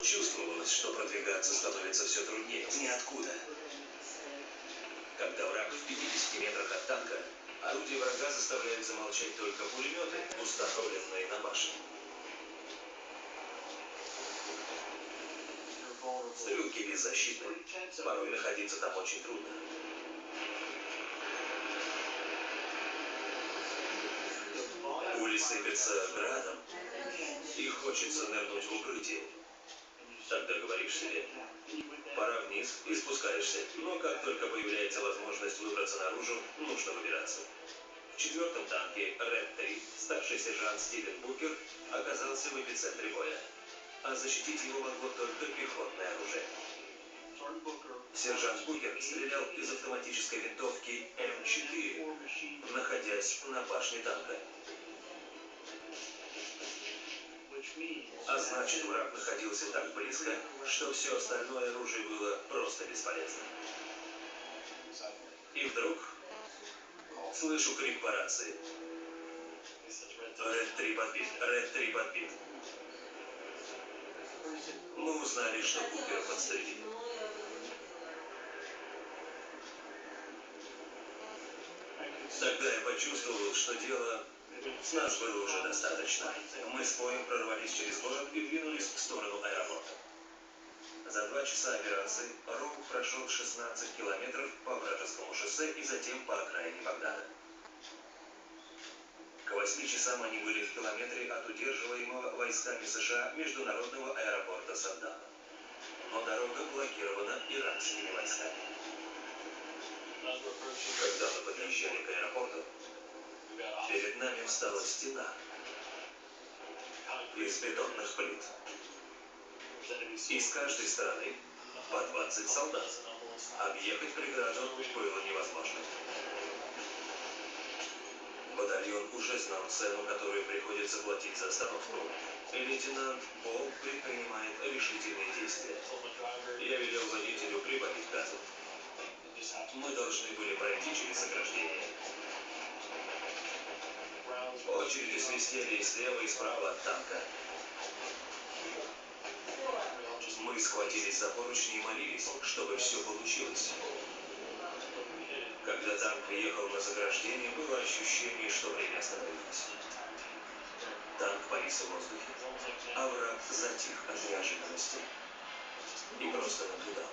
Чувствовалось, что продвигаться становится все труднее. Ниоткуда. Когда враг в 50 метрах от танка, орудия врага заставляют замолчать только пулеметы, установленные на башне. Стрелки беззащитны. Порой находиться там очень трудно. Пули сыпятся градом, и хочется нырнуть в укрытие. Тогда говоришь себе, пора вниз и спускаешься. Но как только появляется возможность выбраться наружу, нужно выбираться. В четвертом танке Ред-3 старший сержант Стивен Букер оказался в эпицентре боя. А защитить его могло только пехотное оружие. Сержант Букер стрелял из автоматической винтовки М4, находясь на башне танка. А значит, враг находился так близко, что все остальное оружие было просто бесполезно. И вдруг слышу крик по рации. Ред-3 подбит, Ред-3 подбит. Мы узнали, что Букера подстрелили. Тогда я почувствовал, что дело с нас было уже достаточно. Мы с боем прорвались через город и двинулись в сторону аэропорта. За два часа операции Роук прошел 16 километров по вражескому шоссе и затем по окраине Багдада. К восьми часам они были в километре от удерживаемого войсками США международного аэропорта Саддама. Но дорога блокирована иранскими войсками. Когда мы подъезжали к аэропорту, перед нами встала стена из бетонных плит. И с каждой стороны по 20 солдат. Объехать преграду было невозможно. Батальон уже знал цену, которую приходится платить за остановку. Лейтенант Бол предпринимает решительные действия. Я велел водителю прибавить газу. Мы должны были пройти через ограждение. Очереди свистели и слева, и справа от танка. Мы схватились за поручни и молились, чтобы все получилось. Когда танк въехал на заграждение, было ощущение, что время остановилось. Танк повис в воздухе, а враг затих от неожиданности и просто наблюдал.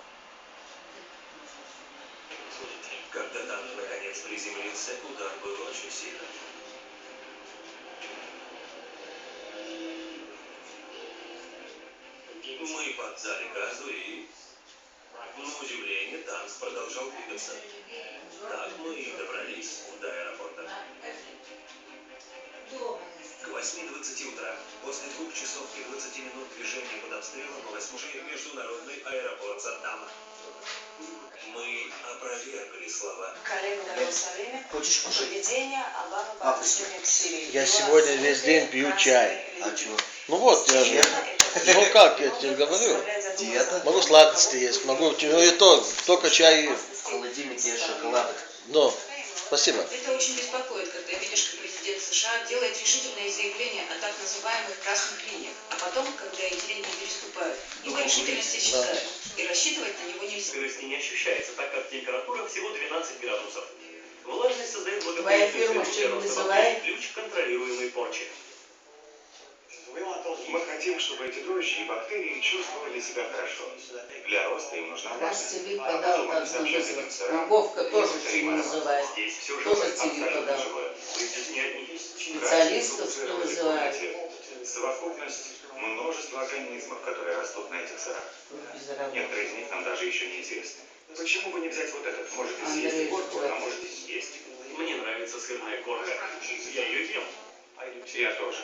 Когда танк наконец приземлился, удар был очень сильным. Мы поддали газу и, на удивление, танк продолжал двигаться. Так мы и добрались до аэропорта. К 8.20 утра, после двух часов и 20 минут движения под обстрелом, восьмужил международный аэропорт Саддама. Мы опровергли слова. Коллега в Иерусалиме. Хочешь кушать? Поведение Обамы по отношению к Сирии. Я Его сегодня весь день пью чай. А чего? Ну вот, я же... Ну как, я тебе говорю. Диета? Могу сладости есть, могу... Ну и то, только чай... В холодильнике есть шоколадок. Но, спасибо. Это очень беспокоит, когда видишь, как президент США делает решительные заявления о так называемых красных линиях, а потом, когда эти линии переступают, его решительность исчезает, и рассчитывать на него нельзя. Скорости не ощущается, так как температура всего 12 градусов. Влажность создает Твоя благоприятную фирма среду для роста ключ контролируемой порче. Мы хотим, чтобы эти дрожжи и бактерии чувствовали себя хорошо. Для роста им нужна влажность. тебе А подал, сырам Любовка тоже тебе называет. Здесь все Тоже тебе абсолютно подал. не. Специалистов кто комнате Совокупность множества организмов, которые растут на этих сырах. Некоторые из них нам даже еще неизвестны. Почему бы не взять вот этот? Можете Андрей съесть горку, а можете не съесть. Мне нравится сырная корка. Я ее ем. Я тоже.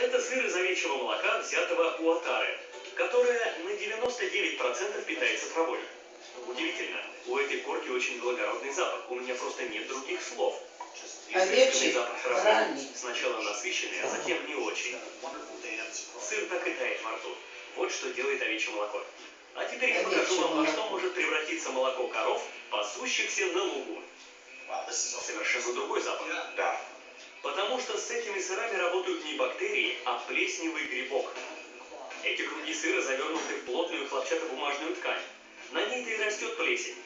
Это сыр из овечьего молока, взятого у отары, которая на 99% питается травой. Удивительно, у этой корки очень благородный запах, у меня просто нет других слов. Овечий, запах травы. ранний. Сначала насыщенный, а затем не очень. Сыр так и тает во рту. Вот что делает овечье молоко. А теперь я покажу вам, во что может превратиться молоко коров, пасущихся на лугу. Совершенно другой запах. Да. Потому что с этими сырами работают не бактерии, а плесневый грибок. Эти круги сыра завернуты в плотную хлопчатобумажную ткань. На ней-то и растет плесень.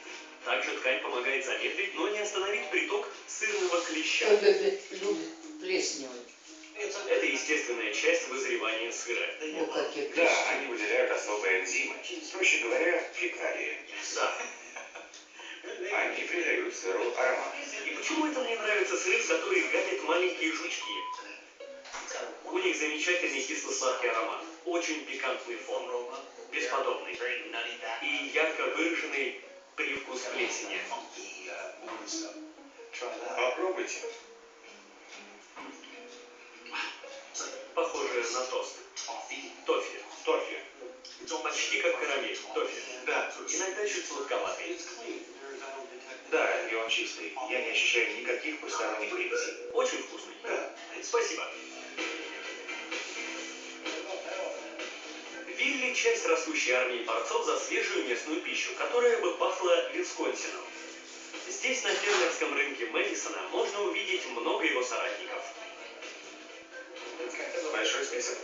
Также ткань помогает замедлить, но не остановить приток сырного клеща. Плесневый? Это естественная часть вызревания сыра. Да, они выделяют особые энзимы, проще говоря, фекалии. Да. Они придают сыру аромат. И почему это мне нравятся сыры, в которые гадят маленькие жучки? У них замечательный кисло-сладкий аромат, очень пикантный фон, бесподобный и ярко выраженный привкус плесени. Попробуйте. Похоже на тост. Тофи. Тофи. Почти как карамель. Тофи. Да, Иногда чуть сладковатый. Да, и он чистый. Я не ощущаю никаких посторонних примесей. Очень вкусный. Да. Спасибо. Вилли – часть растущей армии борцов за свежую местную пищу, которая бы пахла Висконсином. Здесь, на фермерском рынке Мэдисона, можно увидеть много его соратников. Большой список.